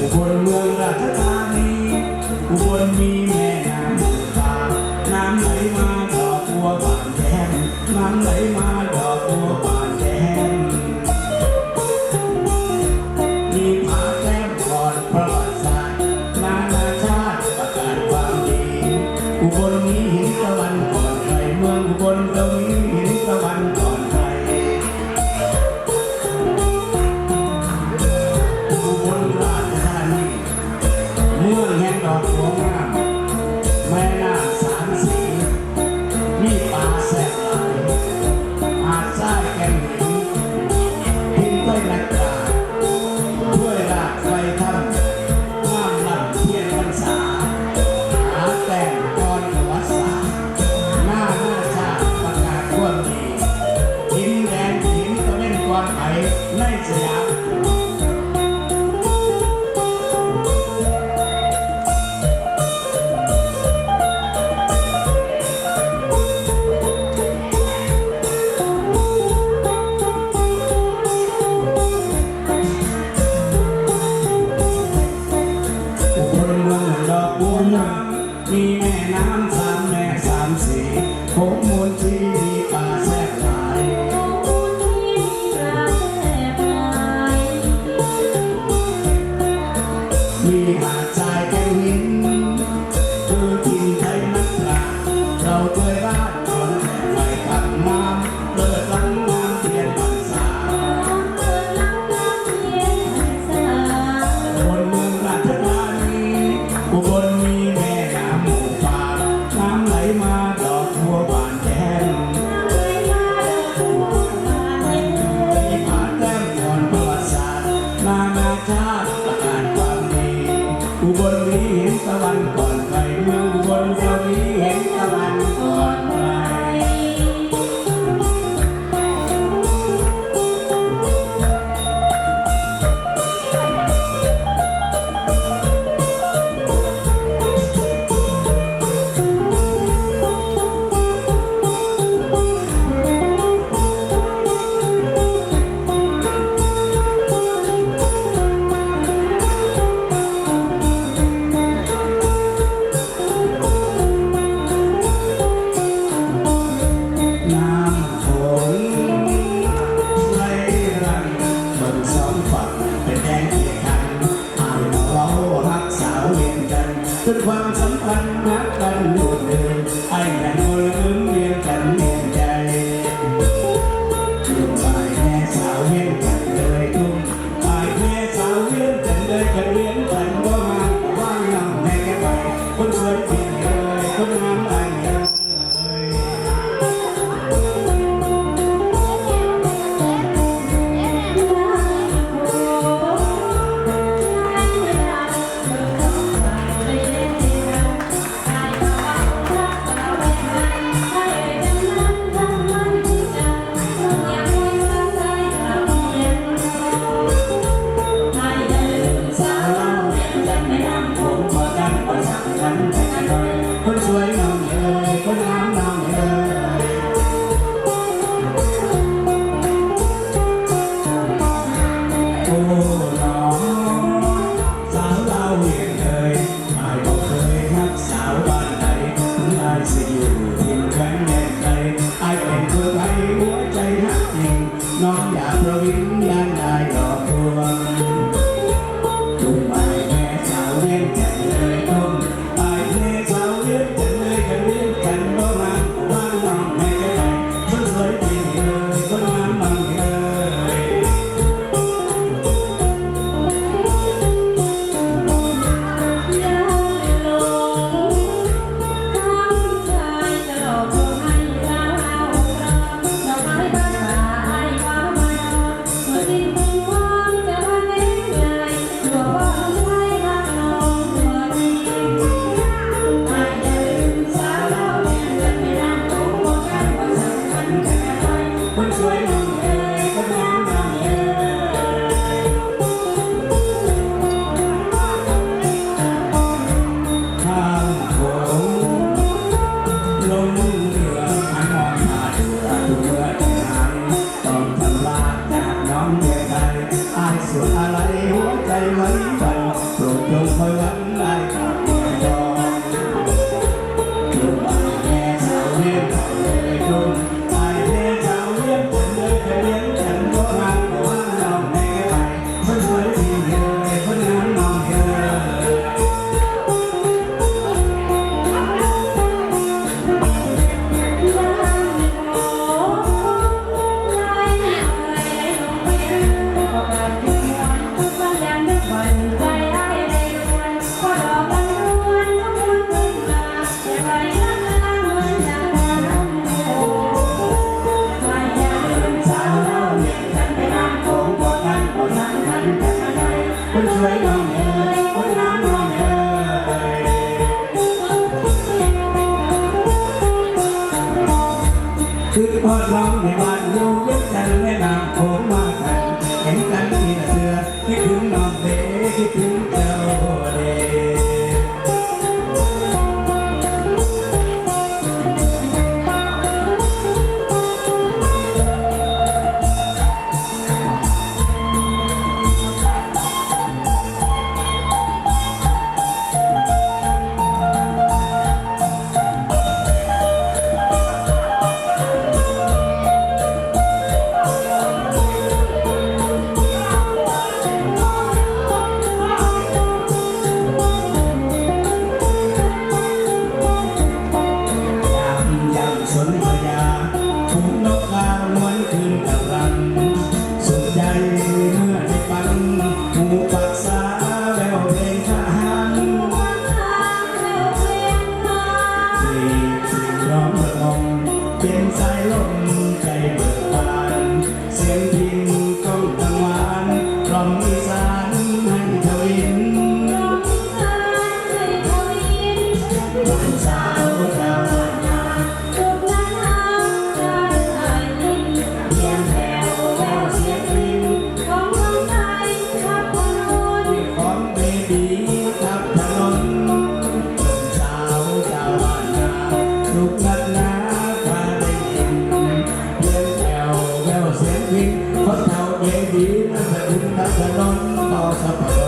อุบลเมืองราชธานีอุบลมีแม่น้ำตาน้ำไหลมาดอกบัวบานแดงน้ำไหลมาดอกบัวบานแดงมีผาแก้มกอดปลอดใติาสนานาชาติประกาศความดีอุบลมีหินตะวันตก มืองมีแม่น้ำสามแม่สามสีโขงมูลที่มีป่าแทรกหลมีหาดทรายแก้วหินคือทิ่ไทยนักปราเราเคยบ้าน Thank. พอร้องในบ้านนู้ เวทีนั่นแหละคุณนักนนต่อสะพาน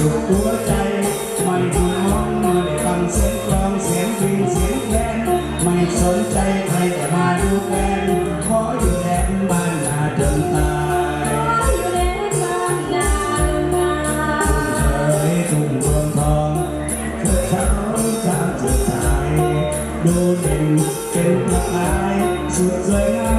สุขหัวใจ ไม่ห่วงเมื่อได้ฟังเสียงกลองเสียงวิงเสียงแคไม่สนใจใครแต่มาดูแฟนขออยู่แลบ้านนาจนตายเคยทุ่มรวมทองเพื่อเขาสร้างจุดตายดูเด่นเป็นประกาสุดสวยงาม